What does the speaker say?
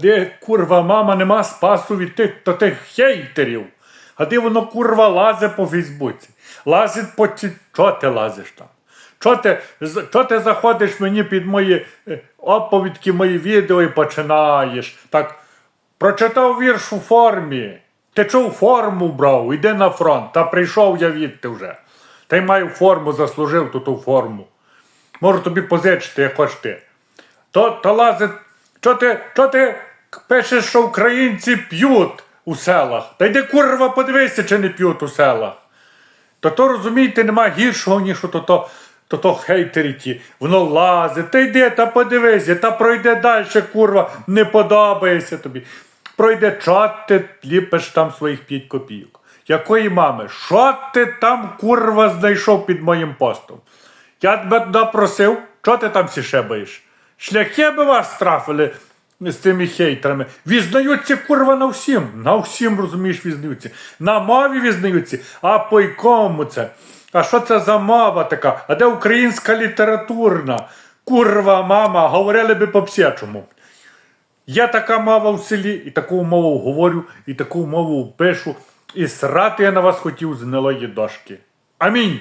Де, курва, мама, нема спасу від тих, то тих хейтерів. А де воно, курва, лазить по Фейсбуці. Лазить по ці. Чого ти лазиш там? Чого ти, чого ти заходиш мені під мої е, оповідки, мої відео і починаєш? Так, прочитав вірш у формі. Ти чув форму брав, іди на фронт. Та прийшов я відти вже. Та й маю форму, заслужив ту ту форму. Можу тобі позичити, як хочеш ти. То, то лазить. Чого ти, чого ти пишеш, що українці п'ють у селах? Та йди курва подивися, чи не п'ють у селах. То то розумієте, нема гіршого, ніж то то, то, то хейтері ті. Воно лазить, та йди, та подивися, та пройде далі, курва, не подобається тобі. Пройде чат, ти ліпиш там своїх 5 копійок. Якої мами? Що ти там, курва, знайшов під моїм постом? Я тебе туди просив, що ти там сішебаєш? Шляхи би вас страфили з цими хейтерами. Візнаються, курва, на всім. На всім, розумієш, візнаються. На мові візнаються. А по якому це? А що це за мова така? А де українська літературна? Курва, мама, говорили би по псячому. Є така мова в селі, і таку мову говорю, і таку мову пишу, і срати я на вас хотів з гнилої дошки. Амінь.